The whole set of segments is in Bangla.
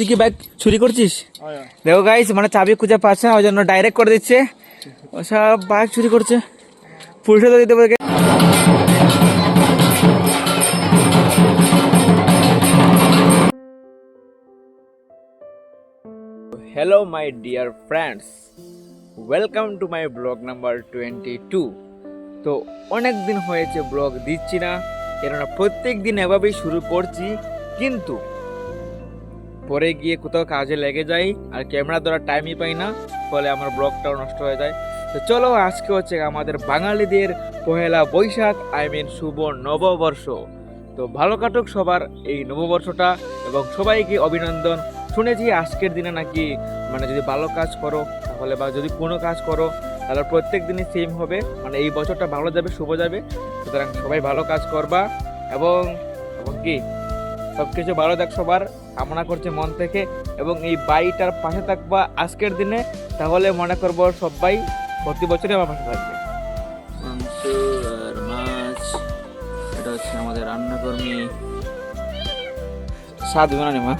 তুই কি বাইক চুরি করছিস? দেখো গাইস মানে চাবি খুঁজে পাচ্ছে না ওই জন্য ডাইরেক্ট করে দিচ্ছে। ও সব ব্যাগ চুরি করছে। পুলিশে তো দিতে পারে hello my dear friends welcome to my blog number twenty two তো অনেক দিন হয়েছে ব্লগ দিচ্ছি না কেননা প্রত্যেক দিন এভাবেই শুরু করছি কিন্তু পরে গিয়ে কোথাও কাজে লেগে যাই, আর ক্যামেরা ধরা টাইমই পাই না, ফলে আমার ব্লগটাও নষ্ট হয়ে যায়। তো চলো, আজকে হচ্ছে আমাদের বাঙালিদের পহেলা বৈশাখ আই মিন শুভ নববর্ষ। তো ভালো কাটুক সবার এই নববর্ষটা, এবং সবাইকে অভিনন্দন। শুনেছি আজকের দিনে নাকি মানে যদি ভালো কাজ করো, তাহলে বা যদি কোনো কাজ করো, তাহলে প্রত্যেক দিনই সেম হবে। মানে এই বছরটা ভালো যাবে, শুভ যাবে। সুতরাং সবাই ভালো কাজ করবা, এবং কি? সব কিছু ভালো দেখ সবার। কামনা করছে মন থেকে এবং এই বাড়িটার পাশে থাকবা আজকের দিনে তাহলে মনে করব সবাই প্রতি বছরই আমার পাশে থাকবে। মাংস আর মাছ এটা হচ্ছে আমাদের রান্নাকর্মী। স্বাদ বানানি মা?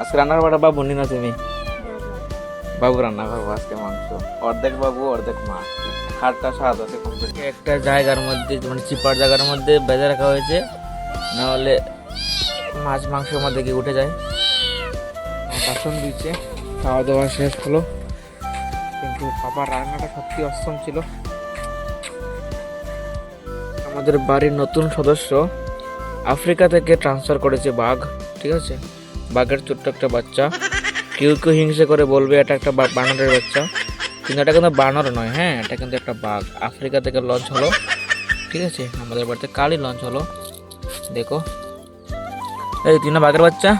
আজকে রান্না করবাটা বাবু নি তুমি। বাবু রান্না করব আজকে মাংস। অর্ধেক বাবু অর্ধেক মা। হাড়টা স্বাদ আছে একটা জায়গার মধ্যে মানে চিপার জায়গার মধ্যে বেঁধে রাখা হয়েছে। নাহলে মাছ, মাংস মধ্যে গিয়ে উঠে যায়। বাসন দিচ্ছে খাওয়া দাওয়া শেষ হলো। কিন্তু বাবার রান্নাটা সত্যি অসম ছিল। আমাদের বাড়ির নতুন সদস্য আফ্রিকা থেকে ট্রান্সফার করেছে বাঘ, ঠিক আছে? বাঘের ছোট্ট একটা বাচ্চা। কেউ কেউ হিংসে করে বলবে, এটা একটা বানরের বাচ্চা। কিন্তু এটা কিন্তু বানর নয় হ্যাঁ? এটা কিন্তু একটা বাঘ। আফ্রিকা থেকে লঞ্চ হলো, ঠিক আছে? আমাদের বাড়িতে কালই লঞ্চ হলো। দেখো এই, তুই না বাঘের বাচ্চা?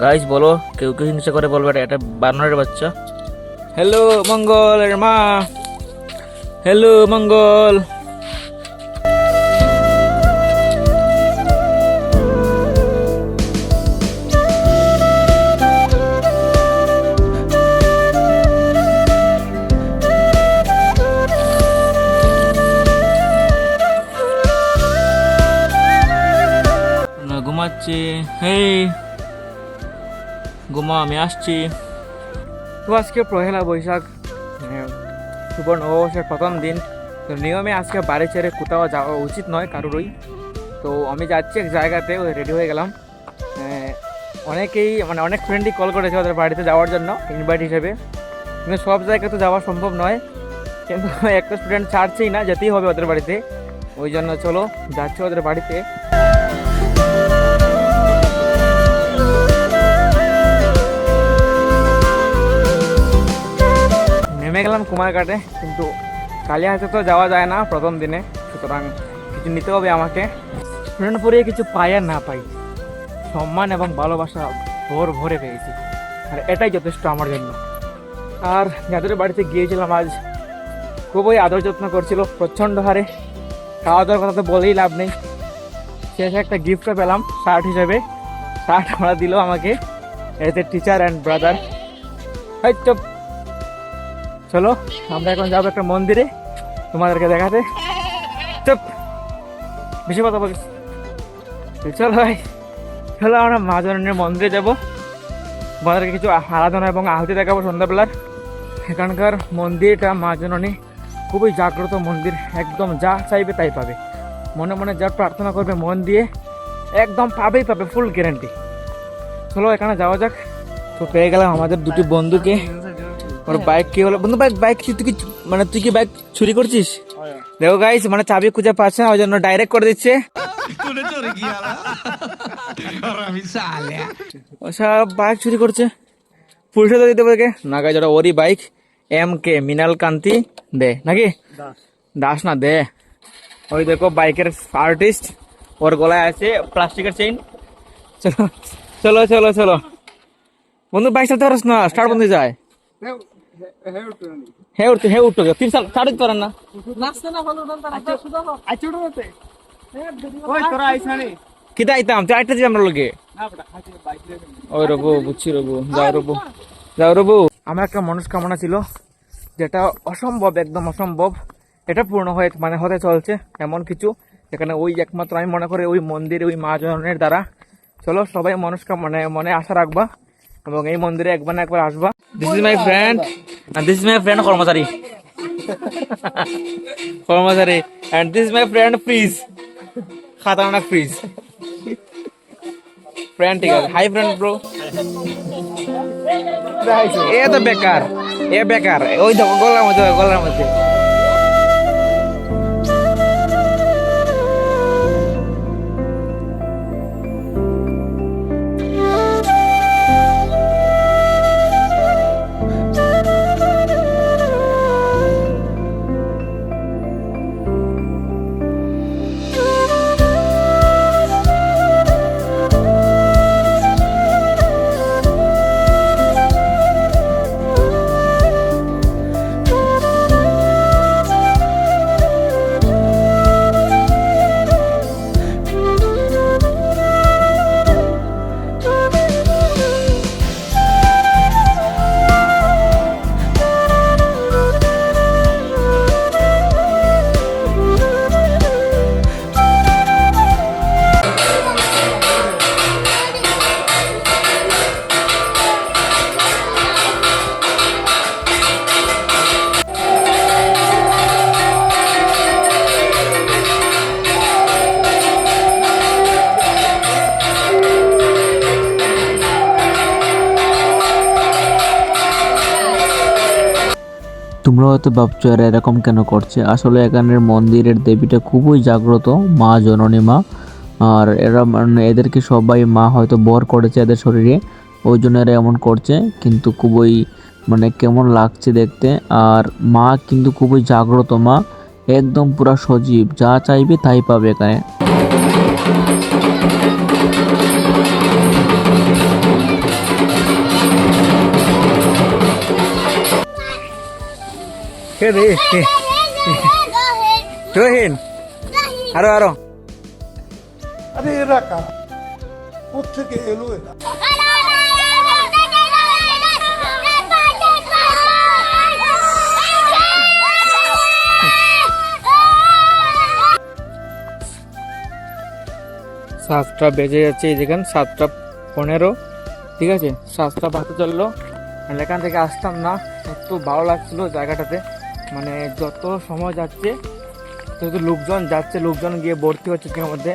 গাইস বলো, কেউ কেউ হিংসা করে বলবে এটা এটা বানরের বাচ্চা। হ্যালো মঙ্গল এর মা। হ্যালো মঙ্গল। ঘুমাচ্ছি হেই। ঘুমা, আমি আসছি। তো আজকে পহেলা বৈশাখ শুভ নববর্ষের প্রথম দিন। তো নিয়মে আজকে বাড়ি ছেড়ে কোথাও যাওয়া উচিত নয় কারোরই। তো আমি যাচ্ছি এক জায়গাতে রেডি হয়ে গেলাম। অনেকেই মানে অনেক ফ্রেন্ডই কল করেছে ওদের বাড়িতে যাওয়ার জন্য ইনভাইট হিসেবে। কিন্তু সব জায়গায় তো যাওয়া সম্ভব নয়। কিন্তু একটা স্টুডেন্ট ছাড়ছেই না, যেতেই হবে ওদের বাড়িতে। ওই জন্য চলো, যাচ্ছি ওদের বাড়িতে। নেমে গেলাম কুমারঘাটে, কিন্তু কালিয়াহাটে তো যাওয়া যায় না প্রথম দিনে। সুতরাং কিছু নিতে হবে আমাকে। পড়িয়ে কিছু পাই আর না পাই, সম্মান এবং ভালোবাসা ভোর ভরে পেয়েছি। আর এটাই যথেষ্ট আমার জন্য। আর যাদের বাড়িতে গিয়েছিলাম আজ, খুবই আদর যত্ন করছিল, প্রচণ্ড হারে। খাওয়া দাওয়ার কথা তো বলেই লাভ নেই। শেষে একটা গিফটও পেলাম শার্ট হিসেবে। শার্ট আমরা দিল আমাকে এতে টিচার অ্যান্ড ব্রাদার হয়তো চলো, আমরা এখন যাব একটা মন্দিরে। তোমাদেরকে দেখাতে। চুপ। বেশি কথা বলিস। চলো ভাই। চলো আমরা মা মন্দিরে যাব। তোমাদেরকে কিছু আরাধনা এবং আহতি দেখাবো সন্ধ্যাবেলার। এখানকার মন্দিরটা মা জননী খুবই জাগ্রত মন্দির। একদম যা চাইবে তাই পাবে। মনে মনে যা প্রার্থনা করবে মন দিয়ে, একদম পাবেই পাবে ফুল গ্যারান্টি চলো এখানে যাওয়া যাক। তো পেয়ে গেলাম আমাদের দুটি বন্ধুকে। ওর বাইক কি হলো বন্ধু বাইক বাইক তুই কি মানে তুই কি বাইক চুরি করছিস দেখো গাইস মানে চাবি খুঁজে পাচ্ছে না ওই জন্য ডাইরেক্ট করে দিচ্ছে সব বাইক চুরি করছে পুলিশে তো দিতে পারে না গাইজ ওটা ওরই বাইক এম কে মিনাল কান্তি দে নাকি দাস না দে ওই দেখো বাইকের আর্টিস্ট ওর গলায় আছে প্লাস্টিকের চেইন চলো চলো চলো চলো বন্ধু বাইক চালাতে পারস না স্টার্ট বন্ধু যায় হে উঠতো হে উঠতো। তিন সাল ছাড় দিতে পারেন না। কিতা আইতাম? তুই আইটা দিলাম লোকে ওই রবু বুঝছি রবু। যাও রবু। যাও রবু। আমার একটা মনস্কামনা ছিল যেটা অসম্ভব একদম অসম্ভব। এটা পূর্ণ হয়ে মানে হতে চলছে এমন কিছু। এখানে ওই একমাত্র আমি মনে করি ওই মন্দির ওই মা জননের দ্বারা। চলো সবাই মনস্কামনা মানে মনে আশা রাখবা। এবং এই মন্দিরে একবার না একবার আসবা। This is my friend this is my friend কর্মচারী। কর্মচারী and this is my friend fridge খাতারনাক fridge friend ঠিক আছে। হাই ফ্রেন্ড ব্রো এ তো বেকার। এ বেকার। ওই দেখো গলার মধ্যে গলার মধ্যে। তোমরা হয়তো ভাবছ এরা এরকম কেন করছে? আসলে এখানের মন্দিরের দেবীটা খুবই জাগ্রত, মা, জননী মা। আর এরা মানে এদেরকে সবাই মা হয়তো বর করেছে এদের শরীরে, ওই জন্য এরা এমন করছে, কিন্তু খুবই মানে কেমন লাগছে দেখতে। আর মা কিন্তু খুবই জাগ্রত মা, একদম পুরা সজীব, যা চাইবে তাই পাবে এখানে। কে রে রহিন আরও আরও। আরে এরা কারা? কোথেকে এলো এরা? সাতটা বেজে যাচ্ছে এই দেখেন সাতটা পনেরো। ঠিক আছে? সাতটা বাজতে চলল। এখান থেকে আসতাম না এত ভালো লাগছিল জায়গাটাতে। মানে যত সময় যাচ্ছে, তত লোকজন যাচ্ছে, লোকজন গিয়ে ভর্তি হচ্ছে ট্রেনের মধ্যে।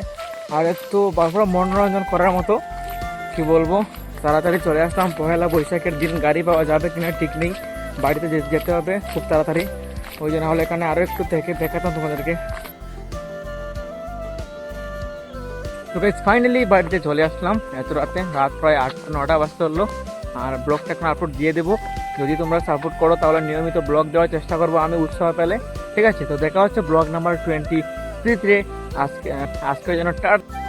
আর একটু পুরো মনোরঞ্জন করার মতো, কি বলব? তাড়াতাড়ি চলে আসলাম। পহেলা বৈশাখের দিন গাড়ি পাওয়া যাবে কিনা ঠিক নেই। বাড়িতে যেতে হবে খুব তাড়াতাড়ি। ওই জন্য হলে এখানে আরও একটু থেকে দেখাতাম তোমাদেরকে। তো গাইজ ফাইনালি বাড়িতে চলে আসলাম। এত রাতে, রাত প্রায় আট, নটা বাজতে হলো। আর ব্লগটা এখন আপলোড দিয়ে দেবো। যদি তোমরা সাপোর্ট করো, তাহলে নিয়মিত ব্লগ দেওয়ার চেষ্টা করব আমি উৎসাহ পেলে। ঠিক আছে, তো দেখা হচ্ছে ব্লগ নাম্বার টোয়েন্টি থ্রিতে আজকে আজকে যেন টাটা